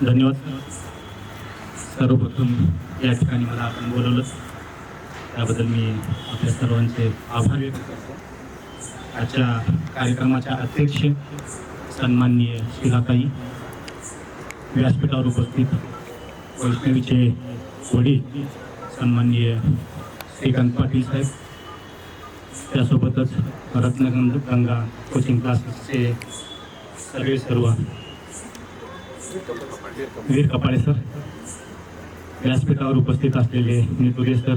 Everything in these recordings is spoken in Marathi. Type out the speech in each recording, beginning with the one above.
धन्यवाद. सर्वप्रथम या ठिकाणी मला आपण बोलवलं. त्याबद्दल मी आपल्या सर्वांचे आभार व्यक्त करतो आजच्या कार्यक्रमाच्या अध्यक्ष सन्माननीय शिलाताई व्यासपीठावर उपस्थित वैष्णवीचे वडील सन्माननीय श्रीकांत पाटील साहेब. त्यासोबतच रत्नगंग गंगा कोचिंग क्लासेसचे सर्वे सर्व वीर कपाळे सर. व्यासपीठावर उपस्थित असलेले नितुरे सर.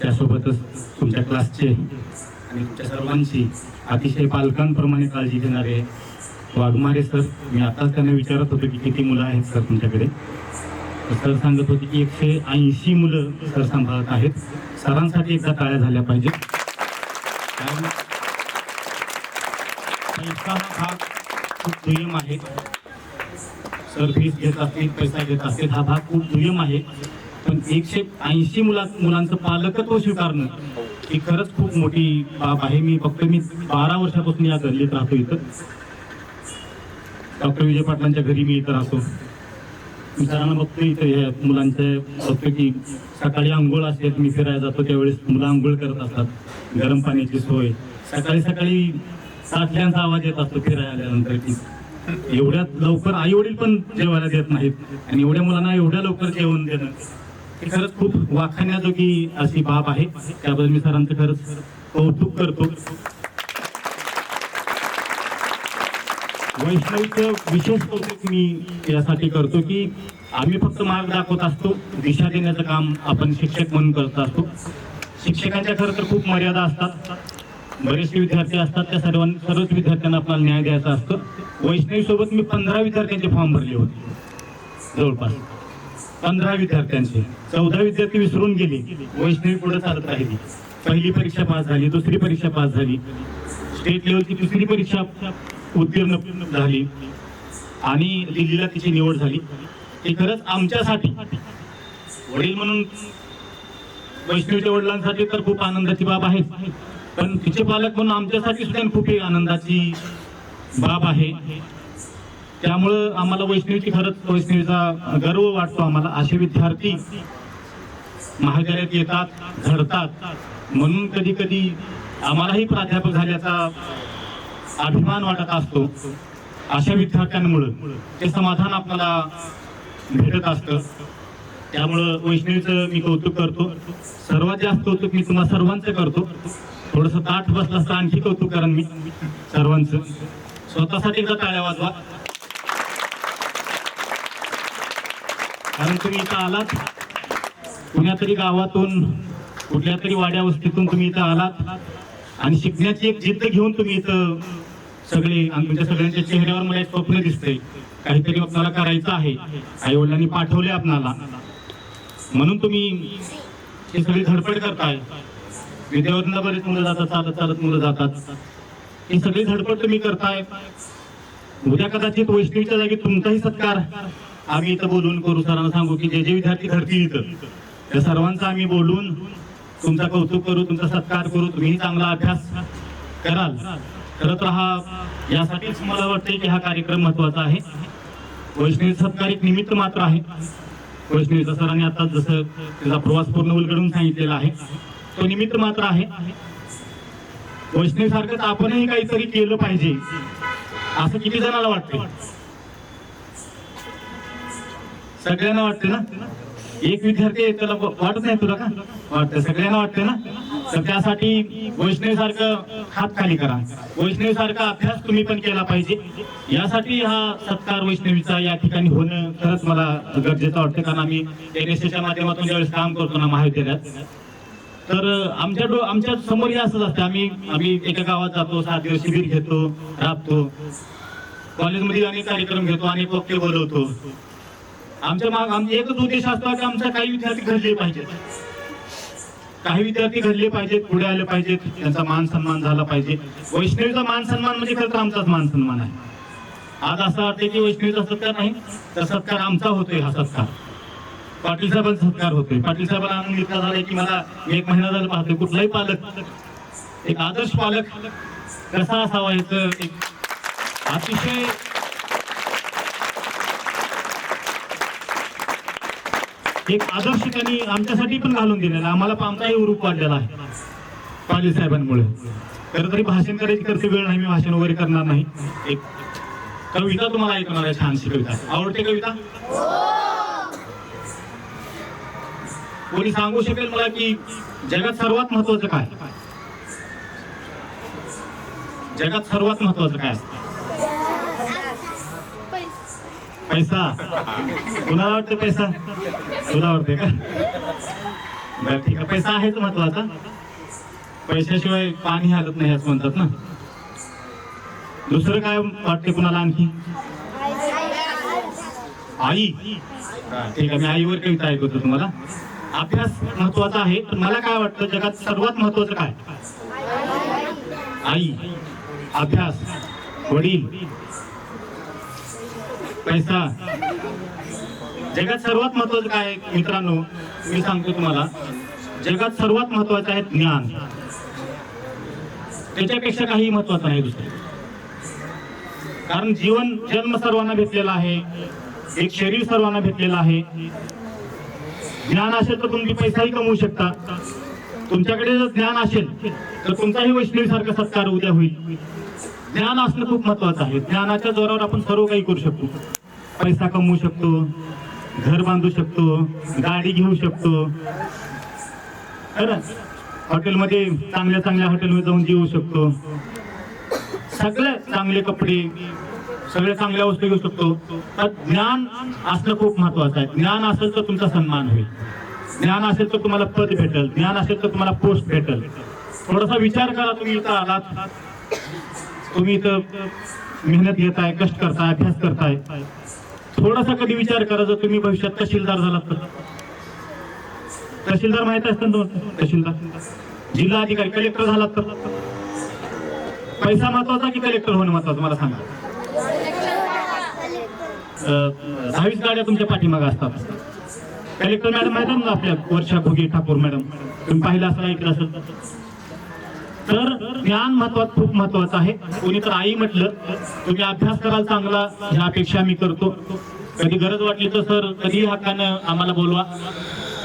त्यासोबतच तुमच्या क्लासचे आणि तुमच्या सर्वांची अतिशय पालकांप्रमाणे काळजी घेणारे वाघमारे सर मी आताच त्यांना विचारत होतो की किती मुलं आहेत सर तुमच्याकडे? तर सर सांगत होते की एकशे ऐंशी मुलं सर सांभाळत आहेत. सरांसाठी एकदा टाळ्या झाल्या पाहिजेत कारण पैसा हा भाग खूप दुय्यम आहे. सर फीस घेत असतील पैसा घेत असतील हा भाग खूप दुय्यम आहे. पण एकशे ऐंशी मुला मुलांचं पालकत्व स्वीकारणं ही खरंच खूप मोठी बाब आहे. मी फक्त मी बारा वर्षापासून या गल्लीत राहतो इथं. डॉक्टर विजय पाटलांच्या घरी मी इथं राहतो. मी सरांना बघतो इथं हे मुलांच्या बघतो की सकाळी आंघोळ असते मी फिरायला जातो त्यावेळेस मुलं आंघोळ करत असतात. गरम पाण्याची सोय. सकाळी सकाळी साठल्यांचा आवाज येत असतो फिरायला आल्यानंतर की. एवढ्यात लवकर आई वडील पण जेवायला देत नाहीत. आणि एवढ्या मुलांना एवढ्या लवकर जेवण देणं. हे खरंच खूप वाखाण्याजोगी अशी बाब आहे. त्याबद्दल मी सरांचं खरंच कौतुक करतो. वैष्णवीचं विशेष कौतुक मी यासाठी करतो की आम्ही फक्त मार्ग दाखवत असतो दिशा देण्याचं काम आपण शिक्षक म्हणून करत असतो. शिक्षकांच्या खरं तर खूप मर्यादा असतात. बरेचसे विद्यार्थी असतात त्या सर्व सर्वच विद्यार्थ्यांना आपल्याला न्याय द्यायचा असतो. वैष्णवी सोबत मी पंधरा विद्यार्थ्यांचे फॉर्म भरले होते. जवळपास. पंधरा विद्यार्थ्यांचे. चौदा विद्यार्थी विसरून गेले. वैष्णवी पुढे चालत राहिली. पहिली परीक्षा पास झाली दुसरी परीक्षा पास झाली. स्टेट लेवलची दुसरी परीक्षा उत्तीर्ण झाली. आणि दिल्लीला तिची निवड झाली. ते खरंच आमच्यासाठी वडील म्हणून वैष्णवीच्या वडिलांसाठी तर खूप आनंदाची बाब आहे. पण तिचे पालक म्हणून आमच्यासाठी सुद्धा खूप एक आनंदाची बाब आहे. त्यामुळं आम्हाला वैष्णवीची खरंच वैष्णवीचा गर्व वाटतो. आम्हाला असे विद्यार्थी महाविद्यालयात येतात घडतात. म्हणून कधी कधी आम्हालाही प्राध्यापक झाल्याचा अभिमान वाटत असतो. अशा विद्यार्थ्यांमुळं ते समाधान आपल्याला भेटत असतं. त्यामुळं वैष्णवीचं मी कौतुक करतो. सर्वात जास्त कौतुक मी तुम्हाला सर्वांचं करतो. थोडस ताठ बसलं असतं आणखी कौतुक करण मी. सर्वांचं. स्वतःसाठी एकदा टाळ्या वाजवा. कारण तुम्ही इथं आलात कुण्या तरी गावातून कुठल्या तरी वाड्या वस्तीतून तुम्ही इथं आलात आणि शिकण्याची एक जिद्द घेऊन तुम्ही इथं सगळे आणि तुमच्या सगळ्यांच्या चेहऱ्यावर मला एक स्वप्न दिसतंय. काहीतरी आपल्याला करायचं आहे. आई वडिलांनी पाठवले आपणाला. म्हणून तुम्ही हे सगळी धडपड करताय. विद्यावरला बरेच मुलं जातात चालत चालत मुलं जातात. ही सगळी धडपड तुम्ही करताय. उद्या कदाचित वैष्णवीच्या जागी तुमचाही सत्कार. आम्ही इथं बोलून करू सरांना सांगू की जे जे विद्यार्थी घडतील इथं त्या सर्वांचा आम्ही बोलून तुमचा कौतुक करू तुमचा सत्कार करू तुम्ही चांगला अभ्यास कराल. करत राहा यासाठीच मला वाटतंय की हा कार्यक्रम महत्त्वाचा आहे. वैष्णवी सत्कार एक निमित्त मात्र आहे. वैष्णवीचा सरांनी आता जसं त्याचा प्रवास पूर्ण उलगडून सांगितलेला आहे. तो निमित्त मात्र आहे. वैष्णवीसारखंच आपणही काहीतरी केलं पाहिजे. असं किती जणाला वाटते सगळ्यांना वाटते ना? एक विद्यार्थी आहे, त्याला वाटत नाही तुला का? वाटतं सगळ्यांना वाटते ना? तर त्यासाठी वैष्णवी सारखं हात खाली करा. वैष्णवी सारखा अभ्यास तुम्ही पण केला पाहिजे. यासाठी हा सत्कार वैष्णवीचा या ठिकाणी होणं खरंच मला गरजेचं वाटतं. कारण आम्ही एन एस एनएसएच्या माध्यमातून ज्यावेळेस काम करतो ना महाविद्यालयात तर आमच्या डो आमच्यासमोर हे असंच असतं. आम्ही आम्ही एका गावात जातो सात दिवस शिबिर घेतो राबतो. कॉलेजमध्ये अनेक कार्यक्रम घेतो अनेक पक्के बोलवतो. आमच्या माग आमचा एकच उद्देश असतो की आमच्या काही विद्यार्थी घडले पाहिजेत. काही विद्यार्थी घडले पाहिजेत पुढे आले पाहिजेत त्यांचा मान सन्मान झाला पाहिजे. वैष्णवीचा मान सन्मान म्हणजे खरं तर आमचाच मान सन्मान आहे. आज असं वाटतं की वैष्णवीचा सत्कार नाही तर सत्कार आमचा होतोय हा सत्कार. पाटील साहेबांचा सत्कार होतोय. पाटील साहेबांना आनंद इतका झालाय की मला एक महिना झाला पाहतोय. कुठलाही पालक एक आदर्श पालक कसा असावा याचं एक अतिशय एक आदर्श त्यांनी आमच्यासाठी पण घालून दिलेला. आम्हाला पण आमचाही उरूप वाढलेला आहे पाटील साहेबांमुळे. खरं तरी भाषण करायची करते वेळ नाही मी भाषण वगैरे करणार नाही. एक कविता तुम्हाला ऐकणार आहे छानशी कविता. आवडते कविता? कोणी सांगू शकेल मला की जगात सर्वात महत्वाचं काय? जगात सर्वात महत्वाचं काय? असतं पैसा. तुला वाटतं पैसा? तुला वाटते का? बरं ठीक आहे. पैसा आहेच महत्त्वाचा पैशाशिवाय पाणी हालत नाही असं म्हणतात ना. दुसरं काय वाटते कुणाला आणखी? आई. ठीक आहे मी आईवर कविता ऐकवतो तुम्हाला. अभ्यास महत्त्वाचा आहे पण मला काय वाटतं जगात सर्वात महत्वाचं काय? आई अभ्यास वडील पैसा. जगात सर्वात महत्वाचं काय आहे, मित्रांनो मी सांगतो तुम्हाला जगात सर्वात महत्वाचं आहे ज्ञान. त्याच्यापेक्षा काही महत्वाचं नाही दुसरं. कारण जीवन जन्म सर्वांना भेटलेला आहे एक शरीर सर्वांना भेटलेलं आहे ज्ञान असेल तर तुम्ही पैसाही कमवू शकता. तुमच्याकडे जर ज्ञान असेल तर तुमचाही वैष्णवी सारखा सत्कार उद्या होईल. ज्ञान असणं खूप महत्वाचं आहे. ज्ञानाच्या जोरावर आपण सर्व काही करू शकतो. पैसा कमवू शकतो घर बांधू शकतो गाडी घेऊ शकतो. खरं हॉटेलमध्ये चांगल्या चांगल्या हॉटेलमध्ये जाऊन जेवू शकतो. सगळे चांगले कपडे सगळ्या चांगल्या वस्तू घेऊ शकतो. तर ज्ञान असणं खूप महत्वाचं आहे. ज्ञान असेल तर तुमचा सन्मान होईल. ज्ञान असेल तर तुम्हाला पद भेटल. ज्ञान असेल तर तुम्हाला पोस्ट भेटल. थोडासा विचार करा तुम्ही इथं आलात. तुम्ही इथं मेहनत घेताय कष्ट करताय अभ्यास करताय. थोडासा कधी विचार करा जर तुम्ही भविष्यात तहसीलदार झालात तर. तहसीलदार माहीत असतं तहसीलदार. जिल्हा अधिकारी कलेक्टर झालात तर. पैसा महत्त्वाचा की कलेक्टर होणं महत्वाचं? मला सांगा. दहावीस गाड्या तुमच्या पाठीमागे असतात. कलेक्टर मॅडम आहेत ना आपल्या वर्षा भोगे ठाकूर मॅडम. तुम्ही पाहिलं असं ऐकलं असेल. तर ज्ञान महत्वाचं खूप महत्वाचं आहे. कोणी तर आई म्हटलं तुम्ही अभ्यास कराल चांगला ह्या अपेक्षा मी करतो. कधी गरज वाटली तर सर कधी हक्कानं आम्हाला बोलवा.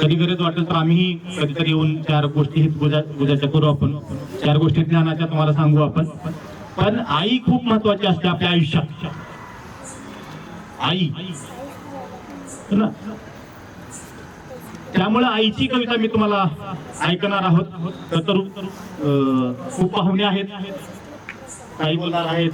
कधी गरज वाटेल तर आम्हीही कधीतरी येऊन चार गोष्टी हित गुजाच्या करू आपण. चार गोष्टी ज्ञानाच्या तुम्हाला सांगू आपण. पण आई खूप महत्वाची असते आपल्या आयुष्यात. आई. ना त्यामुळे आईची कविता मी तुम्हाला ऐकणार आहोत. तर खूप पाहुणे आहेत. काही बोलणार आहेत.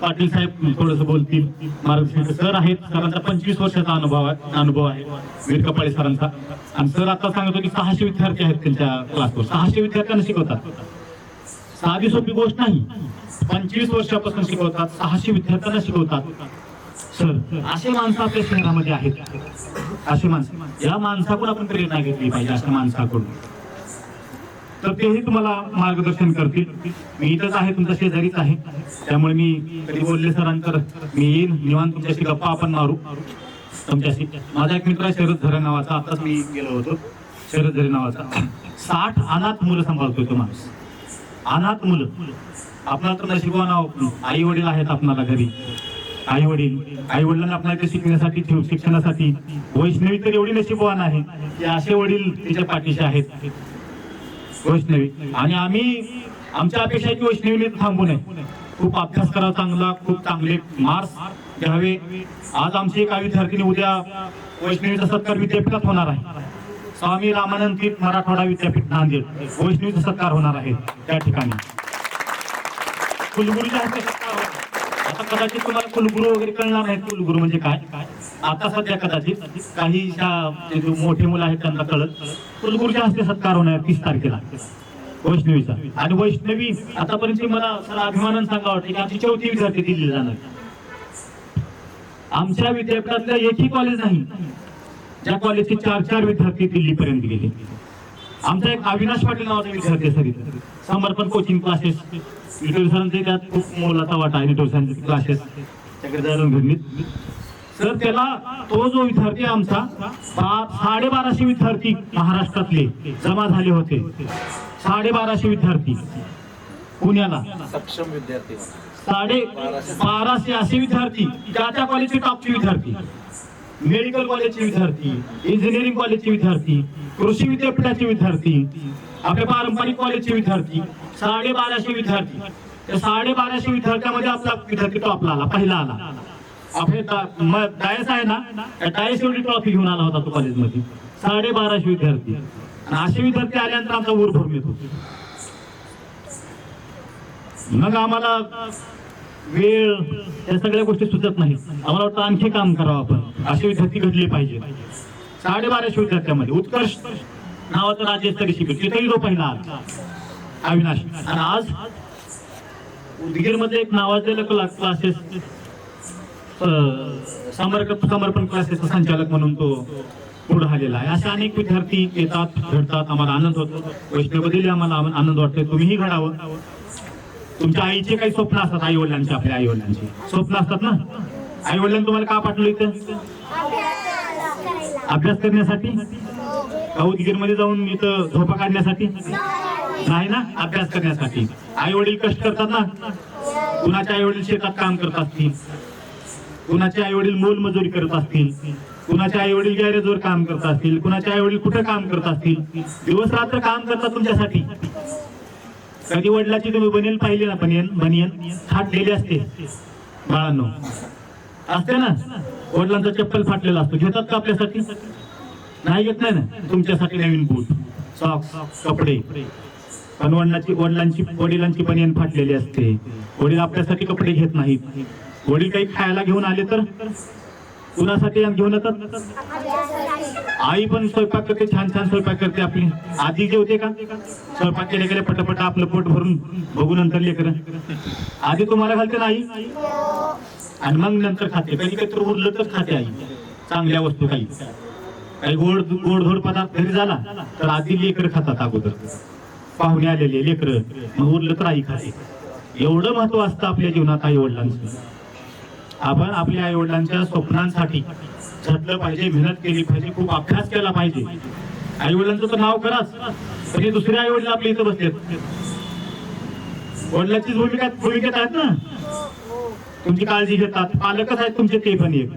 पाटील साहेब थोडस बोलतील. मार्गदर्शक सर आहेत. सरांचा पंचवीस वर्षाचा अनुभव आहे. अनुभव आहे वीर कपाळे सरांचा. आणि सर आता सांगतो की सहाशे विद्यार्थी आहेत त्यांच्या क्लासवर. सहाशे विद्यार्थ्यांना शिकवतात. साधी सोपी गोष्ट नाही. पंचवीस वर्षापासून शिकवतात. सहाशे विद्यार्थ्यांना शिकवतात. सर असे माणसं आपल्या शहरामध्ये आहेत. असे माणसं. या माणसाकडून आपण प्रेरणा घेतली पाहिजे अशा माणसाकडून. तर तेही तुम्हाला मार्गदर्शन करतील. मी इथंच आहे तुमच्या शेजारीच आहे. त्यामुळे मी कधी बोलले सरांतर मी येईन. निवांत तुमच्याशी गप्पा आपण मारू. तुमच्याशी. माझा एक मित्र आहे शरद झरे नावाचा. आताच मी गेलो होतो. शरद झरे नावाचा. साठ अनाथ मुलं सांभाळतोय तो माणूस. अनाथ मुलं. आपणाला तर नशिबानं आई वडील आहेत आपणाला घरी. आई वडील आई वडिलांना आपल्याला इथे शिकण्यासाठी शिक्षणासाठी वैष्णवी तर एवढी नशीबवान आहे की असे वडील तिच्या पाठीशी आहेत. वैष्णवी. आणि आम्ही आमच्या अपेक्षा आहे की वैष्णवीने थांबू नये. खूप अभ्यास करा चांगला खूप चांगले मार्क्स घ्यावे. आज आमची एका विद्यार्थिनी उद्या वैष्णवीचा सत्कार विद्यापीठात होणार आहे. स्वामी रामानंद तीर्थ मराठवाडा विद्यापीठ नांदेड. वैष्णवीचा सत्कार होणार आहे. त्या ठिकाणी. कुलगुरूच्या हस्ते सत्कार होणार. आता कदाचित तुम्हाला कुलगुरू वगैरे कळणार नाहीत. कुलगुरू म्हणजे काय? आता सध्या कदाचित काही मोठे मुलं आहेत त्यांना कळत कुलगुरूच्या हस्ते सत्कार होणार तीस तारखेला. वैष्णवीचा. आणि वैष्णवी आतापर्यंत मला सर अभिमानानं सांगा वाटतं की आमची चौथी विद्यार्थी दिल्ली जाणार. आमच्या विद्यापीठातलं एकही कॉलेज नाही. ज्या कॉलेजचे चार चार विद्यार्थी दिल्लीपर्यंत गेले. आमचा एक अविनाश पाटील नावाचा विद्यार्थी आहे सर. समर्पण कोचिंग क्लासेस विठोल सरांचे त्यात खूप मोलाचा वाटा आहे विठोल सरांचे क्लासेस सर त्याला तो जो विद्यार्थी आमचा साडेबाराशे विद्यार्थी महाराष्ट्रातले जमा झाले होते. साडेबाराशे विद्यार्थी पुण्याला. सक्षम विद्यार्थी साडे बाराशे. असे विद्यार्थी त्या त्या कॉलेजचे टॉपचे विद्यार्थी. मेडिकल कॉलेजचे विद्यार्थी इंजिनिअरिंग कॉलेजचे विद्यार्थी कृषी विद्यापीठाचे विद्यार्थी आपल्या पारंपरिक कॉलेजचे विद्यार्थी साडेबाराशे विद्यार्थी. त्या साडेबाराशे विद्यार्थ्यामध्ये आपला विद्यार्थी तो आपला आला पहिला आला. आपले डायस आहे ना त्या डायस एवढी ट्रॉफी घेऊन आला होता तो कॉलेजमध्ये. साडेबाराशे विद्यार्थी. आणि असे विद्यार्थी आल्यानंतर आमचा ऊर भरून येतो मग आम्हाला वेळ या सगळ्या गोष्टी सुचत नाही आम्हाला वाटतं आणखी काम करावं आपण. असे विद्यार्थी घडले पाहिजे साडेबाराशे विद्यार्थ्यामध्ये उत्कर्ष नावाचं राज्यस्तरीय शिबिर तिथेही जो पहिला आला. अविनाश. आणि आज उदगीरमध्ये एक नावाजलेलं क्लासेस समर्पण समर्पण क्लासेसचा संचालक म्हणून तो पुढे आलेला आहे. असे अनेक विद्यार्थी येतात घडतात आम्हाला आनंद होतो. वैष्णवबद्दल आम्हाला आनंद वाटतोय. तुम्हीही घडावं. तुमच्या आईचे काही स्वप्न असतात आई वडिलांचे आपल्या आई वडिलांचे स्वप्न असतात ना? आई वडिलांनी तुम्हाला का पाठवलं इथं? अभ्यास करण्यासाठी? उदगीरमध्ये जाऊन इथं झोपा काढण्यासाठी? नाही ना? अभ्यास करण्यासाठी. आई वडील कष्ट करतात ना? कुणाचे आई वडील शेतात काम करत असतील? कुणाचे आई वडील मोलमजुरी करत असतील? कुणाचे आई वडील गॅरेजवर काम करत असतील? कुणाचे आई वडील कुठं काम करत असतील? दिवस रात्र काम करतात तुमच्यासाठी. कधी वडिलाची तुम्ही बनियन पाहिली ना बनियन बनियन फाटलेली असते. बाळांनो असते ना? वडिलांचा चप्पल फाटलेला असतो. घेतात का आपल्यासाठी नाही घेत नाही ना? तुमच्यासाठी नवीन बूट सॉक्स कपडे. पण वडिलांची वडिलांची वडिलांची बनियन फाटलेली असते. वडील आपल्यासाठी कपडे घेत नाहीत. वडील काही खायला घेऊन आले तर? कुणासाठी घेऊन येतात? आई पण स्वयंपाक करते छान छान स्वयंपाक करते आपली. आधी जेवते का? स्वयंपाक केले गेले पटापट आपलं पोट भरून बघू नंतर लेकर. आधी तुम्हाला घालते ना आई? आणि मग नंतर खाते. कधी कधी तर उरलं तर खाते आई. चांगल्या वस्तू काही. काही गोड गोडधोड पदार्थ घरी झाला तर आधी लेकर खातात अगोदर. पाहुणे आलेले लेकर. मग उरलं तर आई खाते. एवढं महत्त्व असतं आपल्या जीवनात आई वडिलांचं. आपण आपल्या आई वडिलांच्या स्वप्नांसाठी झटलं पाहिजे मेहनत केली पाहिजे खूप अभ्यास केला पाहिजे. आई वडिलांचं तर नाव कराच पण हे दुसरे आई वडील आपल्या इथं बसलेत. वडिलांची भूमिका भूमिकेत आहेत ना? तुमची काळजी घेतात. पालकच आहेत तुमचे ते पण एक.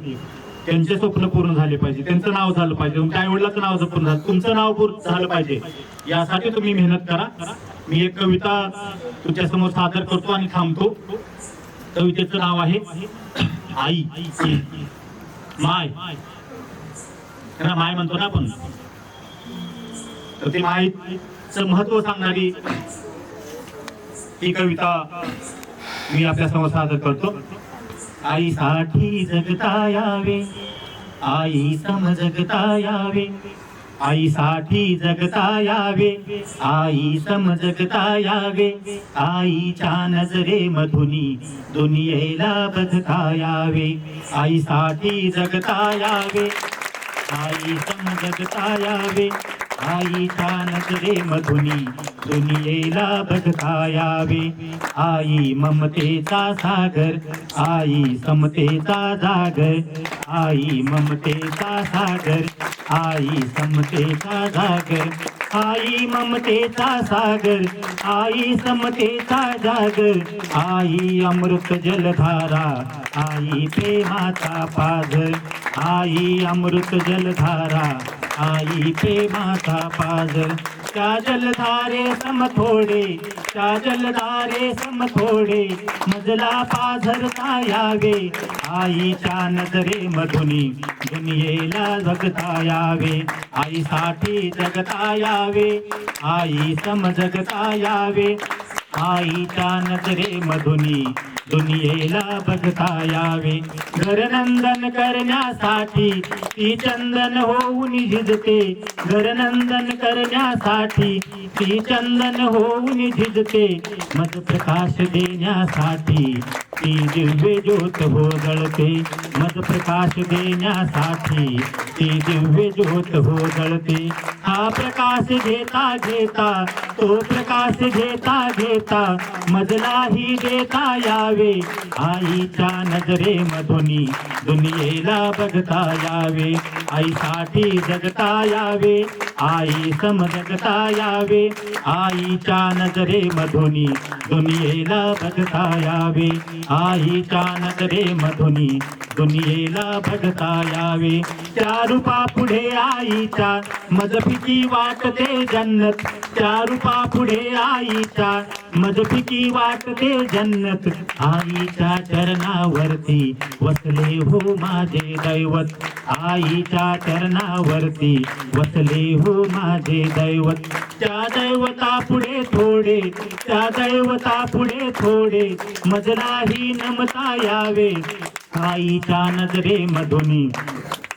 त्यांचे स्वप्न पूर्ण झाले पाहिजे. त्यांचं नाव झालं पाहिजे. तुमच्या आई वडिलाचं नाव पूर्ण झालं. तुमचं नाव पूर्ण झालं पाहिजे. यासाठी तुम्ही मेहनत करा. मी एक कविता तुमच्यासमोर सादर करतो आणि थांबतो. कवितेचं नाव आहे आई. माय. त्यांना माय म्हणतो ना आपण. तर ते मायचं महत्त्व सांगणारी ही कविता मी आपल्यासमोर सादर करतो. आईसाठी जगता यावे आई समजगता यावे आईसाठी जगता यावे आई समजगता यावे आईच्या नजरे मधुनी दुनियेला बघता यावे आईसाठी जगता यावे आई समजगता यावे आईच्या नजरे मधुनी दुनियेला बघता यावे. आई ममतेचा सागर आई समतेचा जागर. आई ममतेचा सागर आई समतेचा जागर. आई ममतेचा सागर आई समतेचा जागर. आई अमृत जलधारा आई प्रेमाचा पाझर. आई अमृत जलधारा आई प्रेमाचा पाझर त्या जलधारे समथोडे त्या जलधारे समथोडे मजला पाझरता यावे आईच्या नजरे मधुनी दुनियेला जगता यावे. आईसाठी जगता यावे आई समजगता यावे. आईच्या नजरे मधुनी दुनियेला बघता यावे. घरनंदन करण्यासाठी ती चंदन होऊन झिजते. घरनंदन करण्यासाठी ती चंदन होऊन झिजते. मध प्रकाश देण्यासाठी ती दिव्य ज्योत हो जळते मध प्रकाश देण्यासाठी ती दिव्य ज्योत हो जळते हा प्रकाश घेता घेता तो प्रकाश घेता घेता मजलाही देता यावे. आईच्या नजरे मधुनी दुनियेला बघता यावे. आईसाठी जगता यावे आई समजगता यावे. आईच्या नजरे मधुनी दुनियेला बघता यावे. आईच्या नजरे मधुनी दुनियेला बघता यावे. त्या रूपा पुढे आईच्या मजफिकी वाटते जन्नत. त्या रूपा पुढे आईच्या मजफिकी वाटते जन्नत. आईच्या चरणावरती वसले हो माझे दैवत. आईच्या चरणावरती वसले हो माझे दैवत. त्या दैवता पुढे थोडे त्या दैवता पुढे थोडे मजलाही नमता यावे. आईच्या नजरे मधुनी.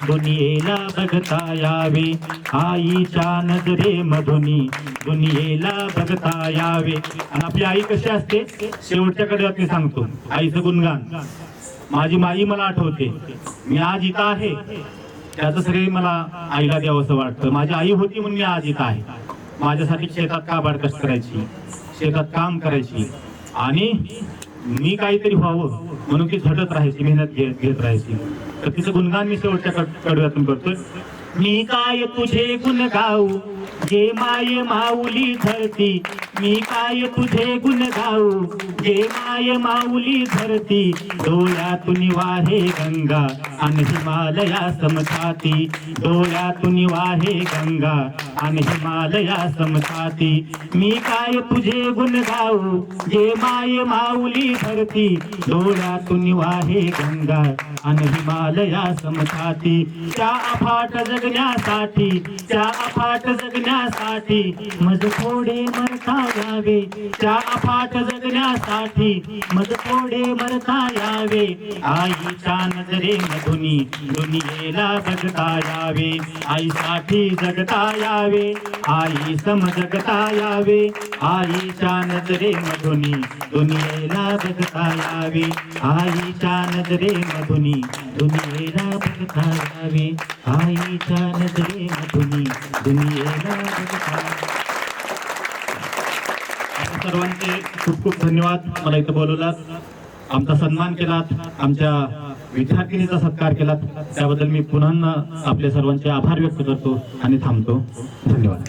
दुनियेला बघता यावे. आईच्या नजरे मधुनी. दुनियेला बघता यावे. आणि आपली आई कशी असते? शेवटच्या कडव्यात मी सांगतो. आईचं गुणगान. माझी माई मला आठवते. मी आज इथं आहे. त्याचं श्रेय मला आईला द्यावंसं वाटतं. माझी आई होती म्हणून मी आज इथं आहे. माझ्यासाठी शेतात काबाड कष्ट करायची. शेतात काम करायची. आणि मी काहीतरी व्हावं म्हणून ती झटत राहायची मेहनत घेत घेत राहायची. तर तिचं गुणगान मी शेवटच्या कड- कडव्यातून करतोय. मी काय तुझे गुण गाऊ जे माय माऊली धरती मी काय तुझे गुण गाऊ? जे माय माऊली धरती डोळ्यातून वाहे गंगा आणि हिमालया समसाती डोळ्यातून वाहे गंगा आणि हिमालया समसाती मी काय तुझे गुण गाऊ? जे माय माऊली धरती डोळ्यातून वाहे गंगा आणि हिमालया समसाती त्या अफाट जगण्यासाठी त्या अफाट जग जगण्यासाठी मज थोडे मरता यावे त्या अफाट जगण्यासाठी मज थोडे मरता यावे आईच्या नजरे मधुनी दुनियेला बघता यावे. आईसाठी जगता यावे. आई सम जगता यावे. आईच्या नजरे मधुनी दुनियेला बघता यावे. आईच्या नजरे मधुनी दुनियेला बघता यावे. आईच्या नजरे मधुनी दुनियेला बघता सर्वांचे खूप खूप धन्यवाद मला इथं बोलवलात. आमचा सन्मान केलात. आमच्या विद्यार्थिनीचा सत्कार केलात. त्याबद्दल मी पुन्हा आपल्या सर्वांचे आभार व्यक्त करतो आणि थांबतो. धन्यवाद.